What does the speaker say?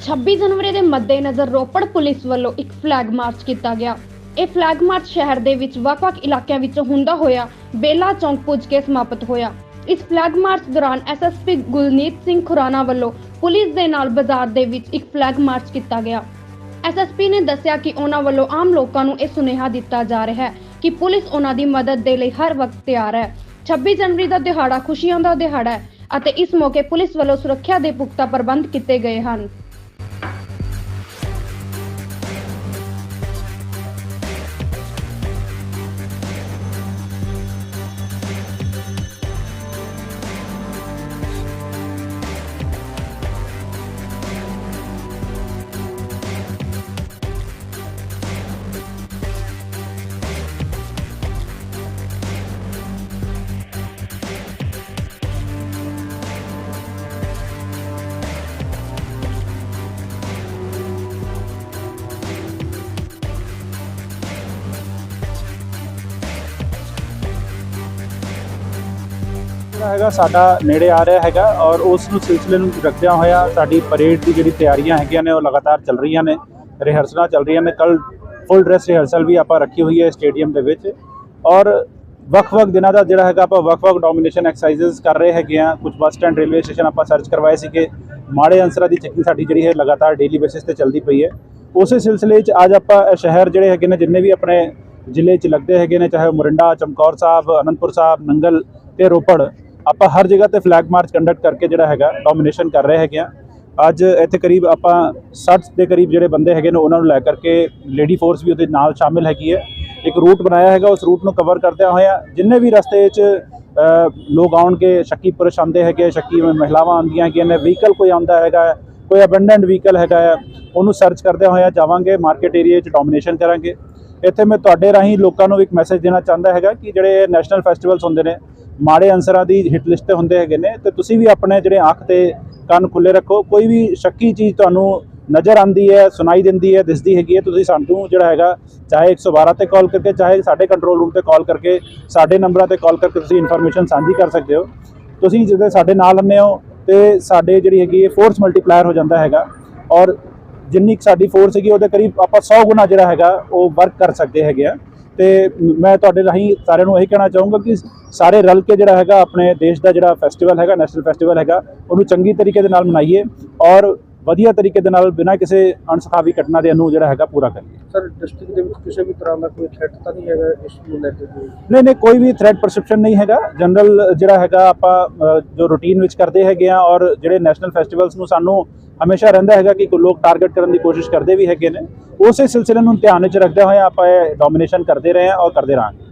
26 ਜਨਵਰੀ ਦੇ ਮੱਦੇਨਜ਼ਰ ਰੋਪੜ ਪੁਲਿਸ ਵੱਲੋਂ ਇੱਕ ਫਲੈਗ ਮਾਰਚ ਕੀਤਾ ਗਿਆ। ਇਹ ਫਲੈਗ ਮਾਰਚ ਸ਼ਹਿਰ ਦੇ ਵਿੱਚ ਵੱਖ-ਵੱਖ ਇਲਾਕਿਆਂ ਵਿੱਚੋਂ ਹੁੰਦਾ ਹੋਇਆ ਬੇਲਾ ਚੌਂਕ ਪੁੱਜ ਕੇ ਸਮਾਪਤ ਹੋਇਆ। ਇਸ ਫਲੈਗ ਮਾਰਚ ਦੌਰਾਨ ਐਸਐਸਪੀ ਗੁਲਨੀਤ ਸਿੰਘ ਖੁਰਾਨਾ ਵੱਲੋਂ ਪੁਲਿਸ ਦੇ ਨਾਲ ਬਾਜ਼ਾਰ ਦੇ ਵਿੱਚ ਇੱਕ ਫਲੈਗ ਮਾਰਚ ਕੀਤਾ ਗਿਆ। ਐਸਐਸਪੀ ਨੇ ਦੱਸਿਆ ਕਿ ਉਹਨਾਂ ਵੱਲੋਂ ਆਮ ਲੋਕਾਂ ਨੂੰ ਇਹ ਸੁਨੇਹਾ ਦਿੱਤਾ ਜਾ ਰਿਹਾ ਹੈ ਕਿ ਪੁਲਿਸ ਉਹਨਾਂ ਦੀ ਮਦਦ ਦੇ ਲਈ ਹਰ ਵਕਤ ਤਿਆਰ ਹੈ। 26 ਜਨਵਰੀ ਦਾ ਦਿਹਾੜਾ ਖੁਸ਼ੀਆਂ ਦਾ ਦਿਹਾੜਾ ਹੈ ਅਤੇ ਇਸ ਮੌਕੇ ਪੁਲਿਸ ਵੱਲੋਂ ਸੁਰੱਖਿਆ ਦੇ ਪੁਖਤਾ ਪ੍ਰਬੰਧ ਕੀਤੇ ਗਏ ਹਨ। ਜਿਹੜਾ ਹੈਗਾ, ਸਾਡਾ ਨੇੜੇ ਆ ਰਿਹਾ ਹੈਗਾ ਔਰ ਉਸ ਨੂੰ ਸਿਲਸਿਲੇ ਨੂੰ ਰੱਖਦਿਆਂ ਹੋਇਆ ਸਾਡੀ ਪਰੇਡ ਦੀ ਜਿਹੜੀ ਤਿਆਰੀਆਂ ਹੈਗੀਆਂ ਨੇ, ਉਹ ਲਗਾਤਾਰ ਚੱਲ ਰਹੀਆਂ ਨੇ, ਰਿਹਰਸਲਾਂ ਚੱਲ ਰਹੀਆਂ ਨੇ। ਕੱਲ ਫੁੱਲ ਡਰੈਸ ਰਿਹਰਸਲ ਵੀ ਆਪਾਂ ਰੱਖੀ ਹੋਈ ਹੈ ਸਟੇਡੀਅਮ ਦੇ ਵਿੱਚ ਔਰ ਵੱਖ-ਵੱਖ ਦਿਨਾਂ ਦਾ ਜਿਹੜਾ ਹੈਗਾ, ਆਪਾਂ ਵੱਖ-ਵੱਖ ਡੋਮੀਨੇਸ਼ਨ ਐਕਸਰਸਾਈਜ਼ਸ ਕਰ ਰਹੇ ਹੈਗੇ ਆ ਕੁਝ ਬੱਸ ਸਟੈਂਡ ਰੇਲਵੇ ਸਟੇਸ਼ਨ ਆਪਾਂ ਸਰਚ ਕਰਵਾਏ ਸੀਗੇ। ਮਾੜੇ ਅੰਸਰਾਂ ਦੀ ਚੈਕਿੰਗ ਸਾਡੀ ਜਿਹੜੀ ਹੈ ਲਗਾਤਾਰ ਡੇਲੀ ਬੇਸਿਸ ਤੇ ਚੱਲਦੀ ਪਈ ਹੈ। ਉਸੇ ਸਿਲਸਿਲੇ 'ਚ ਅੱਜ ਆਪਾਂ ਸ਼ਹਿਰ ਜਿਹੜੇ ਹੈਗੇ ਨੇ, ਜਿੰਨੇ ਵੀ ਆਪਣੇ ਜ਼ਿਲ੍ਹੇ 'ਚ ਲੱਗਦੇ ਹੈਗੇ ਨੇ, ਚਾਹੇ ਉਹ ਮੋਰਿੰਡਾ, ਚਮਕੌਰ ਸਾਹਿਬ, ਅਨੰਦਪੁਰ ਸਾਹਿਬ, ਨੰਗਲ ਤੇ ਰੋਪੜ ਆਪਾਂ ਹਰ ਜਗ੍ਹਾ ਤੇ ਫਲੈਗ ਮਾਰਚ ਕੰਡਕਟ ਕਰਕੇ ਜਿਹੜਾ ਹੈਗਾ ਡੋਮੀਨੇਸ਼ਨ ਕਰ ਰਹੇ ਹੈਗੇ ਆ। ਅੱਜ ਇੱਥੇ ਕਰੀਬ ਆਪਾਂ 60 ਦੇ ਕਰੀਬ ਜਿਹੜੇ ਬੰਦੇ ਹੈਗੇ ਨੇ, ਉਹਨਾਂ ਨੂੰ ਲੈ ਕਰਕੇ ਲੇਡੀ ਫੋਰਸ ਵੀ ਉਹਦੇ ਨਾਲ ਸ਼ਾਮਿਲ ਹੈਗੀ ਹੈ। ਇੱਕ ਰੂਟ ਬਣਾਇਆ ਹੈਗਾ, ਉਸ ਰੂਟ ਨੂੰ ਕਵਰ ਕਰਦਿਆਂ ਹੋਇਆ ਜਿੰਨੇ ਵੀ ਰਸਤੇ 'ਚ ਲੋਕ ਆਉਣਗੇ, ਸ਼ੱਕੀ ਪੁਰਸ਼ ਆਉਂਦੇ ਹੈਗੇ, ਸ਼ੱਕੀ ਮਹਿਲਾਵਾਂ ਆਉਂਦੀਆਂ ਹੈਗੀਆਂ ਨੇ ਵਹੀਕਲ ਕੋਈ ਆਉਂਦਾ ਹੈਗਾ, ਕੋਈ ਅਬੈਂਡਨਡ ਵਹੀਕਲ ਹੈਗਾ ਆ, ਉਹਨੂੰ ਸਰਚ ਕਰਦਿਆਂ ਹੋਇਆ ਜਾਵਾਂਗੇ ਮਾਰਕੀਟ ਏਰੀਆ 'ਚ ਡੋਮੀਨੇਸ਼ਨ ਕਰਾਂਗੇ। ਇੱਥੇ ਮੈਂ ਤੁਹਾਡੇ ਰਾਹੀਂ ਲੋਕਾਂ ਨੂੰ ਇੱਕ ਮੈਸੇਜ ਦੇਣਾ ਚਾਹੁੰਦਾ ਹੈਗਾ ਕਿ ਜਿਹੜੇ ਨੈਸ਼ਨਲ ਫੈਸਟੀਵਲਸ ਹੁੰਦੇ ਨੇ ਮਾੜੇ ਅੰਸਰਾਂ ਦੀ ਹਿੱਟ ਲਿਸਟ ਤੇ ਹੁੰਦੇ ਹੈਗੇ ਨੇ, ਤੇ ਤੁਸੀਂ ਵੀ ਆਪਣੇ ਜਿਹੜੇ ਅੱਖ ਤੇ ਕੰਨ ਖੁੱਲੇ ਰੱਖੋ, ਕੋਈ ਵੀ ਸ਼ੱਕੀ ਚੀਜ਼ ਤੁਹਾਨੂੰ ਨਜ਼ਰ ਆਂਦੀ ਹੈ, ਸੁਣਾਈ ਦਿੰਦੀ ਹੈ, ਦਿਸਦੀ ਹੈਗੀ ਹੈ, ਤੁਸੀਂ ਸਾਨੂੰ ਜਿਹੜਾ ਹੈਗਾ, ਚਾਹੇ 112 ਤੇ ਕਾਲ ਕਰਕੇ, ਚਾਹੇ ਸਾਡੇ ਕੰਟਰੋਲ ਰੂਮ ਤੇ ਕਾਲ ਕਰਕੇ, ਸਾਡੇ ਨੰਬਰਾਂ ਤੇ ਕਾਲ ਕਰਕੇ ਤੁਸੀਂ ਇਨਫੋਰਮੇਸ਼ਨ ਸਾਂਝੀ ਕਰ ਸਕਦੇ ਹੋ। ਤੁਸੀਂ ਜਦੋਂ ਸਾਡੇ ਨਾਲ ਹੁੰਦੇ ਹੋ, ਤੇ ਸਾਡੇ ਜਿਹੜੀ ਹੈਗੀ ਹੈ ਫੋਰਸ ਮਲਟੀਪਲਾਇਰ ਹੋ ਜਾਂਦਾ ਹੈਗਾ, ਔਰ ਜਿੰਨੀ ਕੁ ਸਾਡੀ ਫੋਰਸ ਹੈਗੀ, ਉਹਦੇ ਕਰੀਬ ਆਪਾਂ 100 ਗੁਣਾ ਜਿਹੜਾ ਹੈਗਾ, ਉਹ ਵਰਕ ਕਰ ਸਕਦੇ ਹੈਗੇ ਆ। ਤੇ ਮੈਂ ਤੁਹਾਡੇ ਰਾਹੀਂ ਸਾਰਿਆਂ ਨੂੰ ਇਹੀ ਕਹਿਣਾ ਚਾਹੂੰਗਾ ਕਿ ਸਾਰੇ ਰਲ ਕੇ ਜਿਹੜਾ ਹੈਗਾ ਆਪਣੇ ਦੇਸ਼ ਦਾ ਜਿਹੜਾ ਫੈਸਟੀਵਲ ਹੈਗਾ ਨੈਸ਼ਨਲ ਫੈਸਟੀਵਲ ਹੈਗਾ, ਉਹਨੂੰ ਚੰਗੀ ਤਰੀਕੇ ਦੇ ਨਾਲ ਮਨਾਈਏ ਔਰ ਵਧੀਆ ਤਰੀਕੇ ਦੇ ਨਾਲ ਬਿਨਾਂ ਕਿਸੇ ਅਣਸਖਾਵੀ ਘਟਨਾ ਦੇ ਨੂੰ ਜਿਹੜਾ ਹੈਗਾ ਪੂਰਾ ਕਰੀਏ ਸਰ ਡਿਸਟ੍ਰਿਕਟ ਦੇ ਵਿੱਚ ਕਿਸੇ ਵੀ ਤਰ੍ਹਾਂ ਦਾ ਕੋਈ ਥ੍ਰੈਟ ਤਾਂ ਨਹੀਂ ਹੈਗਾ ਇਸ ਨੂੰ ਲੈ ਕੇ? ਨਹੀਂ ਨਹੀਂ ਕੋਈ ਵੀ ਥ੍ਰੈਟ ਪਰਸੈਪਸ਼ਨ ਨਹੀਂ ਹੈਗਾ। ਜਨਰਲ ਜਿਹੜਾ ਹੈਗਾ ਆਪਾਂ ਜੋ ਰੂਟੀਨ ਵਿੱਚ ਕਰਦੇ ਹੈਗੇ ਆ ਔਰ ਜਿਹੜੇ ਨੈਸ਼ਨਲ ਫੈਸਟੀਵਲਸ ਨੂੰ ਸਾਨੂੰ ਹਮੇਸ਼ਾ ਰਹਿੰਦਾ ਹੈਗਾ ਕਿ ਕੋਈ ਲੋਕ ਟਾਰਗੇਟ ਕਰਨ ਦੀ ਕੋਸ਼ਿਸ਼ ਕਰਦੇ ਵੀ ਹੈਗੇ ਨੇ ਉਸੇ ਸਿਲਸਿਲੇ ਨੂੰ ਧਿਆਨ ਵਿੱਚ ਰੱਖਦੇ ਹੋਏ ਆਪਾਂ ਇਹ ਡੋਮੀਨੇਸ਼ਨ ਕਰਦੇ ਰਹੇ ਹਾਂ ਔਰ ਕਰਦੇ ਰਹਾਂਗੇ।